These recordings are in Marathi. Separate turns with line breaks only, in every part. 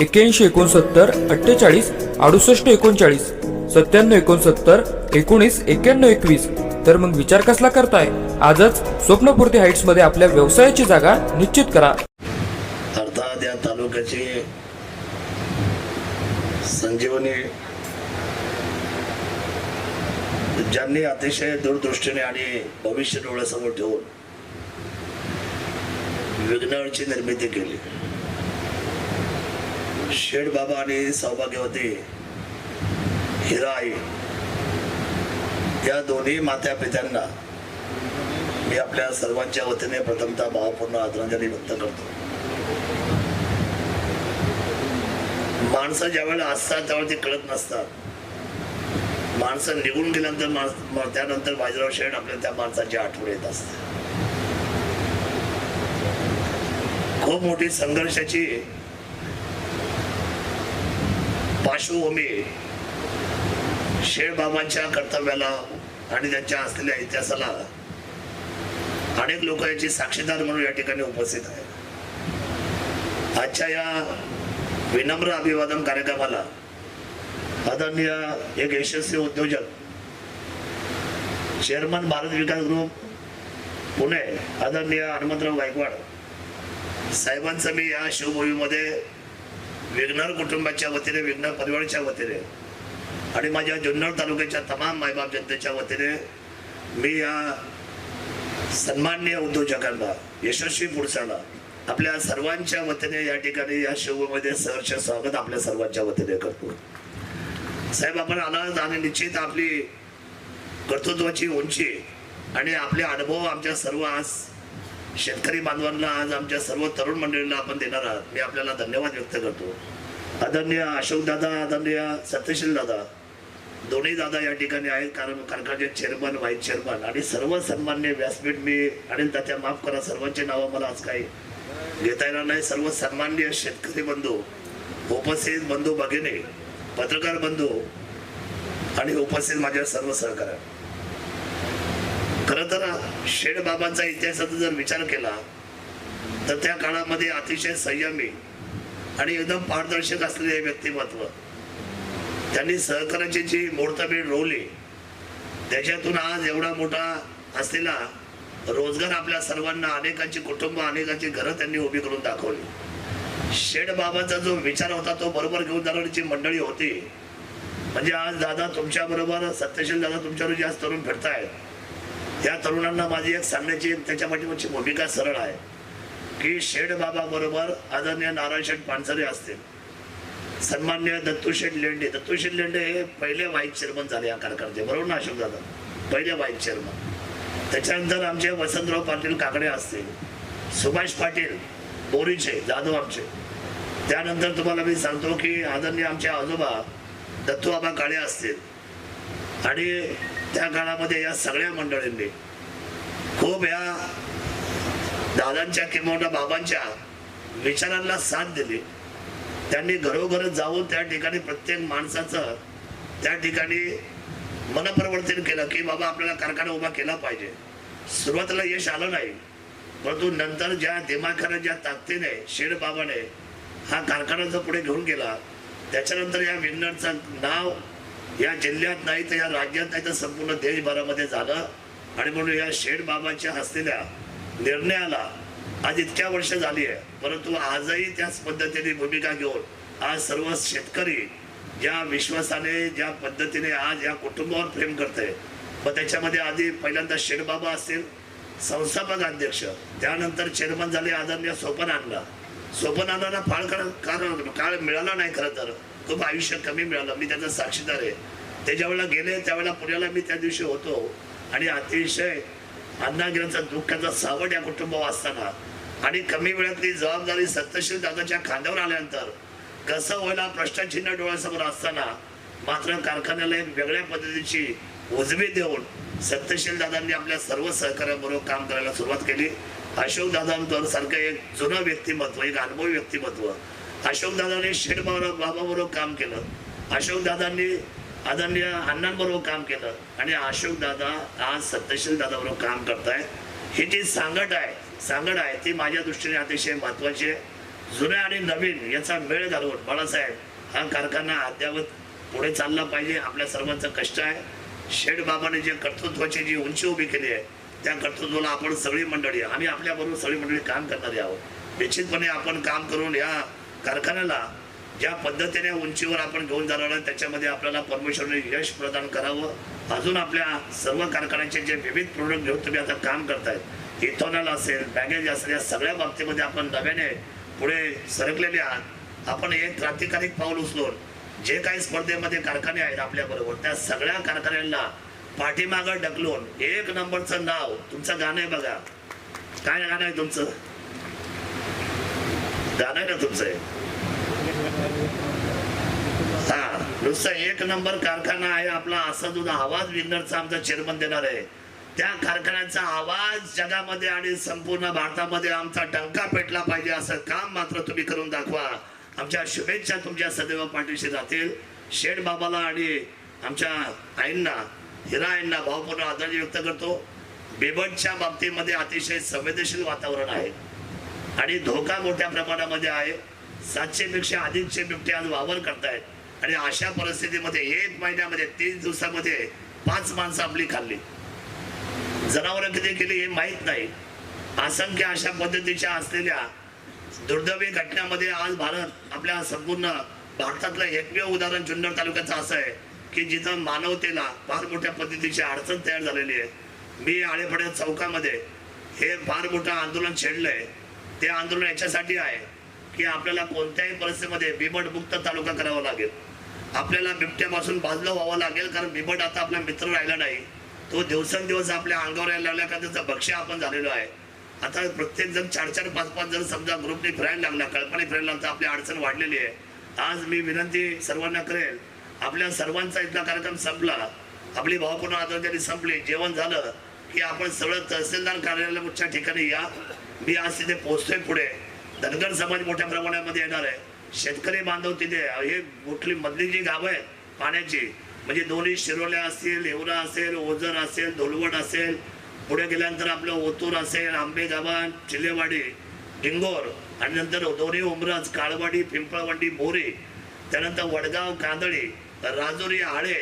एक्क्याऐंशी एकोणसत्तर अठ्ठेचाळीस अडुसष्ट एकोणचाळीस सत्त्याण्णव एकोणसत्तर एकोणीस एक्क्याण्णव एकवीस. तर मग विचार कसला करताय? आजच स्वप्नपूर्ती हाईट्समध्ये आपल्या व्यवसायाची जागा निश्चित करा.
अर्थात या तालुक्याची संजीवनी ज्यांनी अतिशय दूरदृष्टीने आणि भविष्य डोळ्यासमोर ठेवून विघ्नाची निर्मिती केली. शेठ बाबा आणि सौभाग्यवती आई या दोन्ही मात्या पित्यांना मी आपल्या सर्वांच्या वतीने प्रथमतः भावपूर्ण आदरांजली व्यक्त करतो. माणसं ज्यावेळेला असतात त्यावेळेला ते कळत नसतात. माणसं निघून गेल्यानंतर माणस- त्यानंतर बाजीराव शेठ आपल्या त्या माणसाची आठवण येत असते. खूप मोठी संघर्षाची पार्श्वभूमी शेळबाबांच्या कर्तव्याला आणि त्यांच्या असलेल्या इतिहासाला अनेक लोक याची साक्षीदार म्हणून या ठिकाणी उपस्थित आहेत. आजच्या या विनम्र अभिवादन कार्यक्रमाला आदरणीय एक यशस्वी उद्योजक चेअरमन भारत विकास ग्रुप पुणे आदरणीय हनुमंतराव गायकवाड साहेबांचं मी या शिवभूमीमध्ये विघ्नर कुटुंबाच्या वतीने विघ्नर परिवाराच्या वतीने आणि माझ्या जुन्नर तालुक्याच्या तमाम मायबाप जनतेच्या वतीने मी या सन्माननीय उद्योजकांना यशस्वी पुरुषांना आपल्या सर्वांच्या वतीने या ठिकाणी या शिवमध्ये सहर्ष स्वागत आपल्या सर्वांच्या वतीने करतो. साहेब आपण आलात आणि निश्चित आपली कर्तृत्वाची उंची आणि आपले अनुभव आमच्या सर्व आज शेतकरी बांधवांना आज आमच्या सर्व तरुण मंडळींना आपण देणार आहात. मी आपल्याला धन्यवाद व्यक्त करतो. आदरणीय अशोक दादा आदरणीय सत्यशील दादा दोन्ही दादा या ठिकाणी आहेत. कारण कारखान्याचे चेअरमन व्हाईस चेअरमन आणि सर्व सन्मान्य व्यासपीठ मी आणि तात्या माफ करा सर्वांचे नावं मला आज काही घेता येणार नाही. सर्व सन्मान्य शेतकरी बंधू उपस्थित बंधू भगिनी पत्रकार बंधू आणि उपस्थित माझ्या सर्व सहकार्या खर तर शेड बाबांचा इतिहासाचा जर विचार केला तर त्या काळामध्ये अतिशय संयमी आणि एकदम पारदर्शक असलेले हे व्यक्तिमत्व त्यांनी सहकार्याची जी मुहूर्तमेढ रोवली त्याच्यातून आज एवढा मोठा असलेला रोजगार आपल्या सर्वांना अनेकांची कुटुंब अनेकांची घरं त्यांनी उभी करून दाखवली. शेड बाबाचा जो विचार होता तो बरोबर घेऊन जाणारी मंडळी होती. म्हणजे आज दादा तुमच्या बरोबर सत्यशील दादा तुमच्यावर जे आज तरुण फिरतायत. या तरुणांना माझी एक सांगण्याची एक त्याच्या पाठीमागची भूमिका सरळ आहे की शेठ बाबा बरोबर आदरणीय नारायण शेठ पानसरे असतील. सन्मान्य दत्तू शेठ लेंडे. दत्तू शेठ लेंडे हे पहिले व्हाईस चेअरमन झाले या कारखान्याचे. बरोबर ना अशोक दादा? पहिले व्हाईस चेअरमन त्याच्यानंतर आमचे वसंतराव पाटील काकडे असतील. सुभाष पाटील बोरीचे जाधव आमचे. त्यानंतर तुम्हाला मी सांगतो की आदरणीय आमचे आजोबा दत्तूबाबा काळे असतील. आणि त्या काळामध्ये या सगळ्या मंडळींनी खूप या दादांच्या किंवा बाबांच्या विचारांना साथ दिली. त्यांनी घरोघर जाऊन त्या ठिकाणी प्रत्येक माणसाचं त्या ठिकाणी मनप्रवर्तन केलं की बाबा आपल्याला कारखाना उभा केला पाहिजे. सुरुवातीला यश आलं नाही परंतु नंतर ज्या दिमाखाने ज्या ताकदीने शेड बाबाने हा कारखाना जो पुढे घेऊन गेला त्याच्यानंतर या विन्नरचं नाव या जिल्ह्यात नाही तर या राज्यात नाही तर संपूर्ण देशभरामध्ये झालं. आणि म्हणून या शेठ बाबाच्या असलेल्या निर्णयाला आज इतक्या वर्ष झाली आहे. परंतु आजही त्याच पद्धतीने भूमिका घेऊन आज सर्व शेतकरी ज्या विश्वासाने ज्या पद्धतीने आज या कुटुंबावर प्रेम करते मग त्याच्यामध्ये आधी पहिल्यांदा शेठबाबा असतील संस्थापक अध्यक्ष त्यानंतर चेअरमन झाले आदरणीय सोपन आणला सोपन आणला फार काळ काळ मिळाला नाही खरं तर. खूप आयुष्य कमी मिळालं. मी त्याचा साक्षीदार आहे. ते ज्यावेळेला गेले त्यावेळेला पुण्याला मी त्या दिवशी होतो. आणि अतिशय अण्णागिरांचा दुःखाचा सावट या कुटुंबावर असताना आणि कमी वेळातली जबाबदारी सत्यशील दादाच्या खांद्यावर आल्यानंतर कसं व्हायला प्रश्नचिन्ह डोळ्यासमोर असताना मात्र कारखान्याला एक वेगळ्या पद्धतीची उजवी देऊन सत्यशील दादांनी आपल्या सर्व सहकाऱ्यांबरोबर काम करायला सुरुवात केली. अशोक दादांवर सारखं एक जुनं व्यक्तिमत्व एक अनुभवी व्यक्तिमत्व अशोक दादांनी बाबाबरोबर काम केलं. अशोक दादांनी आदरणीय अण्णांबरोबर काम केलं. आणि अशोक दादा आज सत्यशील दादाबरोबर काम करताय. ही जी सांगड आहे सांगड आहे ती माझ्या दृष्टीने अतिशय महत्वाची आहे. जुन्या आणि नवीन याचा मेळ घालून बाळासाहेब हा कारखाना अद्यावत पुढे चालला पाहिजे आपल्या सर्वांचं कष्ट आहे. शेठ बाबाने जे कर्तृत्वाची जी उंची उभी केली आहे त्या कर्तृत्वाला आपण सगळी मंडळी आम्ही आपल्याबरोबर सगळी मंडळी काम करणारी आहोत. निश्चितपणे आपण काम करून या कारखान्याला ज्या पद्धतीने उंचीवर आपण घेऊन जाणार आहे त्याच्यामध्ये आपल्याला परमेश्वरने यश प्रदान करावं. अजून आपल्या सर्व कारखान्याचे जे विविध प्रोडक्ट घेऊन तुम्ही आता काम करतायत इथॉनॉल असेल बॅगेज असेल या सगळ्या बाबतीमध्ये आपण नव्याने पुढे सरकलेले आहात. आपण एक क्रांतिकारी पाऊल उचलून जे काही स्पर्धेमध्ये कारखाने आहेत आपल्याबरोबर त्या सगळ्या कारखान्यांना पाठीमागं ढकलून एक नंबरचं नाव तुमचं गाणं आहे बघा. काय गाणं आहे तुमचं? गाणं आहे ना तुमचं? हा नुसता एक नंबर कारखाना आहे आपला असा जो आवाज विग्नरचा आमचा चेअरमन देणार आहे. त्या कारखान्याचा आवाज जगामध्ये आणि संपूर्ण भारतामध्ये आमचा डंका पेटला पाहिजे असं काम मात्र तुम्ही करून दाखवा. आमच्या शुभेच्छा तुमच्या सदैव पाठीशी राहतील. शेठ बाबाला आणि आमच्या आईंना हिरा आईंना भावपूर्ण आदर व्यक्त करतो. बेबटच्या बाबतीमध्ये अतिशय संवेदनशील वातावरण आहे. आणि धोका मोठ्या प्रमाणामध्ये आहे. सातशे पेक्षा अधिकशे बिबटे आज वावर करतायत. आणि अशा परिस्थितीमध्ये एक महिन्यामध्ये तीस दिवसामध्ये पाच माणसं आपली खाल्ली. जनावरं किती केली हे माहीत नाही. असंख्य अशा पद्धतीच्या असलेल्या दुर्दैवी घटनामध्ये आज भारत आपल्या संपूर्ण भारतातलं एकमेव उदाहरण जुन्नर तालुक्याचं असं आहे की जिथं मानवतेला फार मोठ्या पद्धतीची अडचण तयार झालेली आहे. मी आळेफड्या चौकामध्ये हे फार मोठं आंदोलन छेडलंय. ते आंदोलन याच्यासाठी आहे की आपल्याला कोणत्याही परिस्थितीमध्ये बिबटमुक्त तालुका करावा लागेल. आपल्याला बिबट्यापासून बाजलं व्हावं लागेल कारण बिबट आता आपला मित्र राहिला नाही. तो दिवसेंदिवस आपल्या अंगावर यायला लागला का त्याचं भक्ष्य आपण झालेलो आहे. आता प्रत्येक जण चार चार पाच पाच जण समजा ग्रुपने फिरायला लागला कल्पने फिरायला लागला आपली अडचण वाढलेली आहे. आज मी विनंती सर्वांना करेल आपल्या सर्वांचा इथला कार्यक्रम संपला. आपली भावपूर्ण आदरांजली संपली. जेवण झालं की आपण सगळं तहसीलदार कार्यालयाच्या ठिकाणी या. मी आज तिथे पोहोचतोय पुढे. धनगर समाज मोठ्या प्रमाणामध्ये येणार आहे. शेतकरी बांधव तिथे हे कुठली मधली जी गावं आहेत पाण्याची म्हणजे दोन्ही शिरोल्या असतील हेवरा असेल ओझर असेल धोलवड असेल पुढे गेल्यानंतर आपलं ओतूर असेल आंबेगावान चिलेवाडी डिंगोर आणि नंतर दोन्ही उमरज काळवाडी पिंपळवाडी मोरी त्यानंतर वडगाव कांदळी राजुरी आळे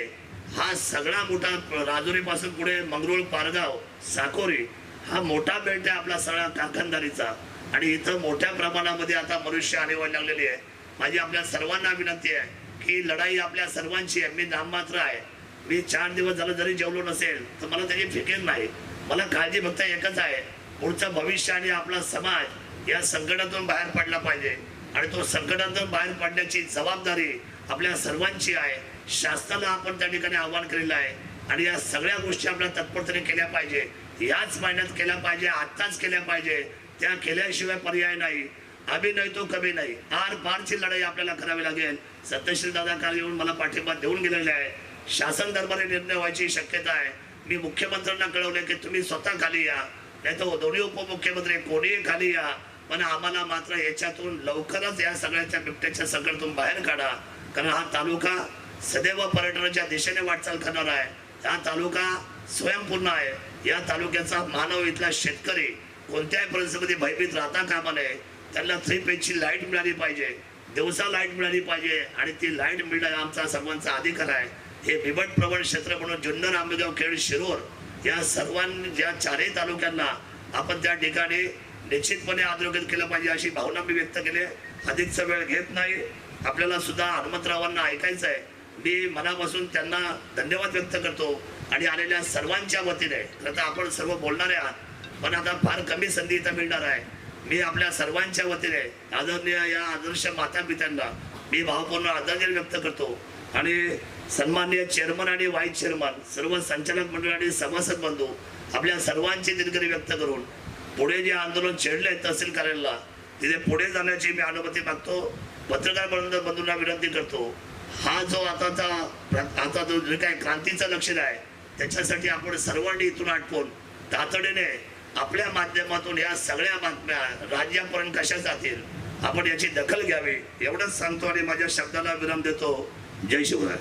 हा सगळा मोठा राजुरीपासून पुढे मंगरुळ पारगाव साकोरी हा मोठा बेल्ट आहे आपला सगळा कारखानदारीचा आणि इथं मोठ्या प्रमाणामध्ये आता मनुष्य आणीवायला लागलेली आहे. माझी आपल्या सर्वांना विनंती आहे की लढाई आपल्या सर्वांची आहे. मी नाममात्र आहे. मी चार दिवस झालं जरी जेवलो नसेल तर मला त्याची फिकीर नाही. मला काळजी फक्त एकच आहे. पुढचं भविष्य आणि आपला समाज या संकटातून बाहेर पडला पाहिजे. आणि तो संकटातून बाहेर पडण्याची जबाबदारी आपल्या सर्वांची आहे. शासनाला आपण त्या ठिकाणी आव्हान केलेलं आहे. आणि या सगळ्या गोष्टी आपल्या तत्परतेने केल्या पाहिजे. याच महिन्यात केल्या पाहिजे आत्ताच केल्या पाहिजे. त्या केल्याशिवाय पर्याय नाही. अभिनय तो कमी नाही. आर पारची लढाई आपल्याला करावी लागेल. सत्यश्री दादा काल येऊन मला पाठिंबा देऊन गेलेले आहे. शासन दरबारी निर्णय व्हायची शक्यता आहे. मी मुख्यमंत्र्यांना कळवले की तुम्ही स्वतः खाली या. नाही तर दोन्ही उपमुख्यमंत्री कोणीही खाली या. पण आम्हाला मात्र याच्यातून लवकरच या सगळ्याच्या बिबट्याच्या सगळ्यातून बाहेर काढा. कारण हा तालुका सदैव पर्यटनाच्या दिशेने वाटचाल करणार आहे. हा तालुका स्वयंपूर्ण आहे. या तालुक्याचा मानव इथला शेतकरी कोणत्याही परिस्थितीमध्ये भयभीत राहता कामा नये. त्यांना थ्री पेजची लाइट मिळाली पाहिजे. दिवसा लाइट मिळाली पाहिजे आणि ती लाइट मिळणं आमचा सर्वांचा अधिकार आहे. हे बिबट प्रवण क्षेत्र म्हणून जुन्नर आंबेगाव खेड शिरोर या सर्वांनी ज्या चारही तालुक्यांना आपण त्या ठिकाणी निश्चितपणे आदरोग्य केलं पाहिजे अशी भावना मी व्यक्त केली अधिकचा वेळ घेत नाही. आपल्याला सुद्धा हनुमंतरावांना ऐकायचं आहे. मी मनापासून त्यांना धन्यवाद व्यक्त करतो आणि आलेल्या सर्वांच्या वतीने खरं तर आपण सर्व बोलणारे आहात पण आता फार कमी संधी इथं मिळणार आहे. मी आपल्या सर्वांच्या वतीने आदरणीय या आदर्श माता पित्यांना मी भावपूर्ण आदरांजली व्यक्त करतो. आणि सन्माननीय चेअरमन आणि व्हाईस चेअरमन सर्व संचालक मंडळ आणि सभासद बंधू आपल्या सर्वांची दिलगिरी व्यक्त करून पुढे जे आंदोलन छेडले तहसील कार्यालयाला तिथे पुढे जाण्याची मी अनुमती मागतो. पत्रकार बंधूंना विनंती करतो. हा जो आताचा आता जो जे काय क्रांतीचं लक्षण आहे त्याच्यासाठी आपण सर्वांनी इथून आटपून तातडीने आपल्या माध्यमातून या सगळ्या बातम्या राज्यापर्यंत कशा जातील आपण याची दखल घ्यावी एवढंच सांगतो आणि माझ्या शब्दाला विराम देतो. जय शिवराय.